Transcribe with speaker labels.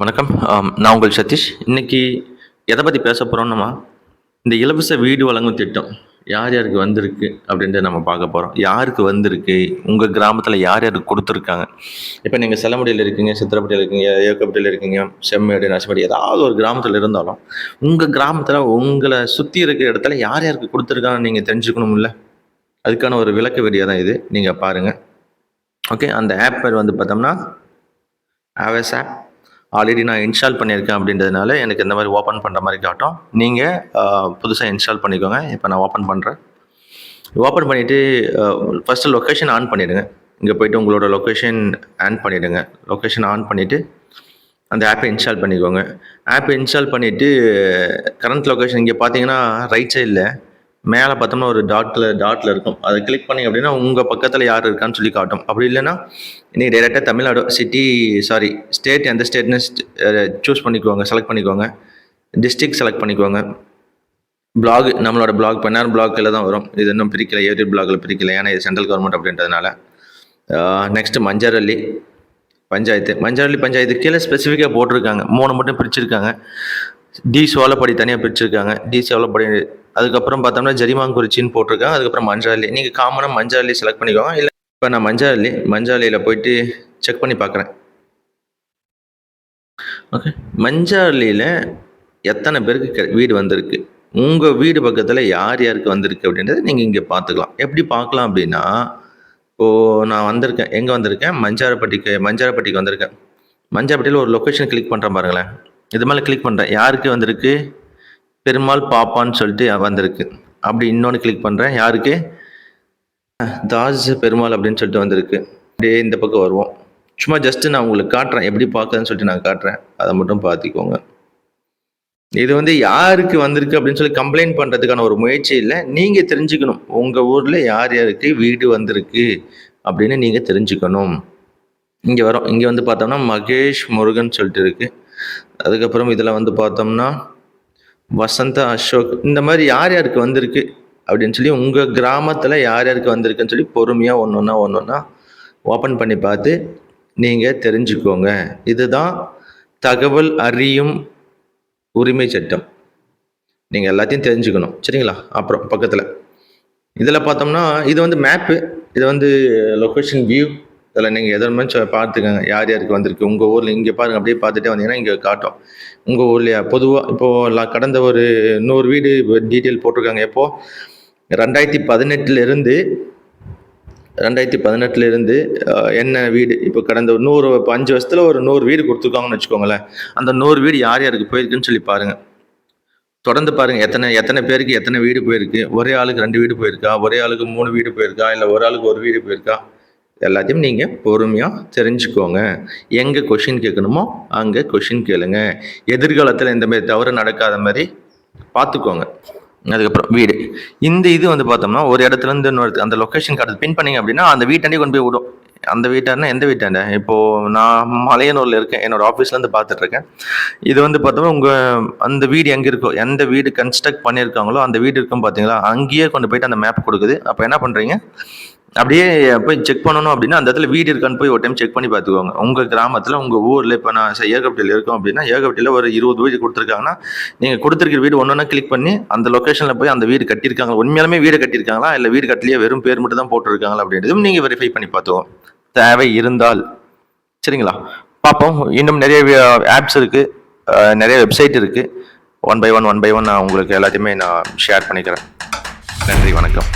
Speaker 1: வணக்கம். நான் உங்கள் சதீஷ். இன்றைக்கி எதை பற்றி பேச போகிறோம்னா இந்த இலவச வீடு வழங்கும் திட்டம் யார் யாருக்கு வந்திருக்கு அப்படின்றத நம்ம பார்க்க போகிறோம் யாருக்கு வந்திருக்கு? உங்கள் கிராமத்தில் யார் யாருக்கு கொடுத்துருக்காங்க? இப்போ நீங்கள் செல்லமுடியில் இருக்கீங்க சித்திரப்பட்டியில் இருக்கீங்க ஏக்கப்பட்டியில் இருக்கீங்க செம்மேடு நசமேடு ஏதாவது ஒரு கிராமத்தில் இருந்தாலும் உங்கள் கிராமத்தில் உங்களை சுற்றி இருக்கிற இடத்துல யார் யாருக்கு கொடுத்துருக்காங்கன்னு நீங்கள் தெரிஞ்சுக்கணும்ல? அதுக்கான ஒரு விளக்க வீடியோ தான் இது. நீங்கள் பாருங்கள் ஓகே அந்த ஆப் பேர் வந்து பார்த்தோம்னா ஆவேஸ் ஆப் ஆல்ரெடி நான் இன்ஸ்டால் பண்ணியிருக்கேன் அப்படின்றதுனால எனக்கு இந்த மாதிரி ஓப்பன் பண்ணுற மாதிரி காட்டும். நீங்கள் புதுசாக இன்ஸ்டால் பண்ணிக்கோங்க. இப்போ நான் ஓப்பன் பண்ணுறேன் ஓப்பன் பண்ணிவிட்டு ஃபஸ்ட்டு லொக்கேஷன் ஆன் பண்ணிவிடுங்க இங்கே போய்ட்டு உங்களோட லொக்கேஷன் ஆன் பண்ணிவிடுங்க லொக்கேஷன் ஆன் பண்ணிவிட்டு அந்த ஆப்பை இன்ஸ்டால் பண்ணிக்கோங்க. ஆப்பை இன்ஸ்டால் பண்ணிவிட்டு கரண்ட் லொக்கேஷன் இங்கே பார்த்தீங்கன்னா ரைட் சைடில் மேலே பார்த்தோம்னா ஒரு டாட்டில் டாட்டில் இருக்கும். அதை கிளிக் பண்ணி அப்படின்னா உங்கள் பக்கத்தில் யார் இருக்கான்னு சொல்லி காட்டும். அப்படி இல்லைன்னா நீங்கள் டேரெக்டாக தமிழ்நாடு சிட்டி சாரி ஸ்டேட் எந்த ஸ்டேட்னு சூஸ் பண்ணிக்குவாங்க செலக்ட் பண்ணிக்கோங்க டிஸ்ட்ரிக்ட் செலக்ட் பண்ணிக்கோங்க. பிளாக் நம்மளோட பிளாக் பண்ணார் பிளாக்கில் தான் வரும். இது இன்னும் பிரிக்கலை ஏரி பிளாகில் பிரிக்கலை ஏன்னா இது சென்ட்ரல் கவர்மெண்ட் அப்படின்றதுனால. நெக்ஸ்ட்டு மஞ்சரள்ளி பஞ்சாயத்து. மஞ்சரள்ளி பஞ்சாயத்து கீழே ஸ்பெசிஃபிக்காக போட்டிருக்காங்க. மூணு மட்டும் பிரிச்சிருக்காங்க. டி சோளப்படி தனியாக பிரிச்சிருக்காங்க. டி சோளப்படி அதுக்கப்புறம் பார்த்தோம்னா ஜரிமாங்குறிச்சின்னு போட்டிருக்காங்க. அதுக்கப்புறம் மஞ்சாலி. நீங்கள் காமனாக மஞ்சாலி செலக்ட் பண்ணிக்கோங்க. இல்லை இப்போ நான் மஞ்சாலி மஞ்சாலியில் போயிட்டு செக் பண்ணி பார்க்குறேன். ஓகே மஞ்சாலியில் எத்தனை பேருக்கு வீடு வந்திருக்கு? உங்கள் வீடு பக்கத்தில் யார் யாருக்கு வந்திருக்கு அப்படின்றத நீங்கள் இங்கே பார்த்துக்கலாம். எப்படி பார்க்கலாம் அப்படின்னா இப்போது நான் வந்திருக்கேன். எங்கே வந்திருக்கேன்? மஞ்சாரப்பட்டிக்கு மஞ்சாரப்பட்டிக்கு வந்திருக்கேன். மஞ்சாரப்பட்டியில் ஒரு லொக்கேஷன் கிளிக் பண்ணுறேன் பாருங்களேன். இது மேலே கிளிக் பண்ணுறேன் யாருக்கு வந்திருக்கு? பெருமாள் பாப்பான்னு சொல்லிட்டு வந்திருக்கு. அப்படி இன்னொன்று கிளிக் பண்ணுறேன் யாருக்கு? தாஸ் பெருமாள் அப்படின்னு சொல்லிட்டு வந்திருக்கு. அப்படியே இந்த பக்கம் வருவோம். சும்மா ஜஸ்ட்டு நான் உங்களுக்கு காட்டுறேன். எப்படி பார்க்குறேன்னு சொல்லிட்டு நான் காட்டுறேன். அதை மட்டும் பார்த்துக்கோங்க. இது வந்து யாருக்கு வந்திருக்கு அப்படின்னு சொல்லி கம்ப்ளைண்ட் பண்ணுறதுக்கான ஒரு முயற்சி இல்லை. நீங்கள் தெரிஞ்சுக்கணும். உங்கள் ஊரில் யார் யாருக்கு வீடு வந்திருக்கு அப்படின்னு நீங்கள் தெரிஞ்சுக்கணும். இங்கே வரோம். இங்கே வந்து பார்த்தோம்னா மகேஷ் முருகன் சொல்லிட்டு இருக்குது அதுக்கப்புறம் இதில் வந்து பார்த்தோம்னா வசந்த அசோக் இந்த மாதிரி யார் யாருக்கு வந்திருக்கு அப்படின்னு சொல்லி உங்கள் கிராமத்தில் யார் யாருக்கு வந்திருக்குன்னு சொல்லி பொறுமையாக ஒன்று ஒன்றா ஒன்று ஒன்றா ஓப்பன் பண்ணி பார்த்து நீங்கள் தெரிஞ்சுக்கோங்க. இதுதான் தகவல் அறியும் உரிமை சட்டம். நீங்கள் எல்லாத்தையும் தெரிஞ்சுக்கணும். சரிங்களா? அப்புறம் பக்கத்தில். இதில் பார்த்தோம்னா இது வந்து மேப்பு இது வந்து லொக்கேஷன் வியூ இதில் நீங்கள் எதை மாதிரி பார்த்துக்கோங்க. யார் யாருக்கு வந்திருக்கு? உங்கள் ஊரில் இங்கே பாருங்க. அப்படியே பார்த்துட்டே வந்தீங்கன்னா இங்கே காட்டும். உங்கள் ஊர்லையா? பொதுவாக இப்போது கடந்த ஒரு நூறு வீடு டீட்டெயில் போட்டிருக்காங்க. எப்போது ரெண்டாயிரத்தி பதினெட்டுலேருந்து ரெண்டாயிரத்தி பதினெட்டுலேருந்து என்ன வீடு? இப்போ கடந்த ஒரு நூறு இப்போ அஞ்சு வருஷத்தில் ஒரு நூறு வீடு கொடுத்துருக்காங்கன்னு வச்சுக்கோங்களேன். அந்த நூறு வீடு யார் யாருக்கு போயிருக்குன்னு சொல்லி பாருங்கள் தொடர்ந்து பாருங்கள் எத்தனை எத்தனை பேருக்கு எத்தனை வீடு போயிருக்கு? ஒரே ஆளுக்கு ரெண்டு வீடு போயிருக்கா? ஒரே ஆளுக்கு மூணு வீடு போயிருக்கா? இல்லை ஒரு ஆளுக்கு ஒரு வீடு போயிருக்கா? எல்லாத்தையும் நீங்கள் பொறுமையாக தெரிஞ்சுக்கோங்க. எங்கே கொஷின் கேட்கணுமோ அங்கே கொஷின் கேளுங்க. எதிர்காலத்தில் இந்த மாதிரி தவறு நடக்காத மாதிரி பார்த்துக்கோங்க. அதுக்கப்புறம் வீடு. இந்த இது வந்து பார்த்தோம்னா ஒரு இடத்துலேருந்து இன்னொரு அந்த லொக்கேஷன் கார்டு பின் பண்ணீங்க அப்படின்னா அந்த வீட்டாண்டே கொண்டு போய் விடும். அந்த வீட்டாருனா எந்த வீட்டாண்ட? இப்போது நான் மலையனூரில் இருக்கேன். என்னோடய ஆஃபீஸ்லேருந்து பார்த்துட்ருக்கேன் இது வந்து பார்த்தோம்னா உங்கள் அந்த வீடு எங்கே இருக்கோ எந்த வீடு கன்ஸ்ட்ரக்ட் பண்ணியிருக்காங்களோ அந்த வீடு இருக்கும் பார்த்தீங்களா? அங்கேயே கொண்டு போயிட்டு அந்த மேப் கொடுக்குது. அப்போ என்ன பண்ணுறீங்க அப்படியே போய் செக் பண்ணணும் அப்படின்னா அந்த இடத்துல வீடு இருக்கான்னு போய் ஒரு டைம் செக் பண்ணி பார்த்துக்கோங்க. உங்கள் கிராமத்தில் உங்கள் ஊரில் இப்போ நான் ஏகப்பட்டியில் இருக்கோம் அப்படின்னா ஏகப்பட்டியில் ஒரு இருபது வீடு கொடுத்துருக்காங்கன்னா நீங்கள் கொடுத்துருக்கிற வீடு ஒன்று ஒன்றா கிளிக் பண்ணி அந்த லொக்கேஷனில் போய் அந்த வீடு கட்டியிருக்காங்க உண்மையாலுமே வீடு கட்டியிருக்காங்களா? இல்லை வீடு கட்டலையே? வெறும் பேர் மட்டும் தான் போட்டிருக்காங்களா? அப்படின்றதும் நீங்கள் வெரிஃபை பண்ணி பார்த்துக்கோங்க. தேவை இருந்தால். சரிங்களா? பார்ப்போம். இன்னும் நிறைய ஆப்ஸ் இருக்குது நிறைய வெப்சைட் இருக்குது one by one one by one நான் உங்களுக்கு எல்லாத்தையுமே நான் ஷேர் பண்ணிக்கிறேன். நன்றி வணக்கம்.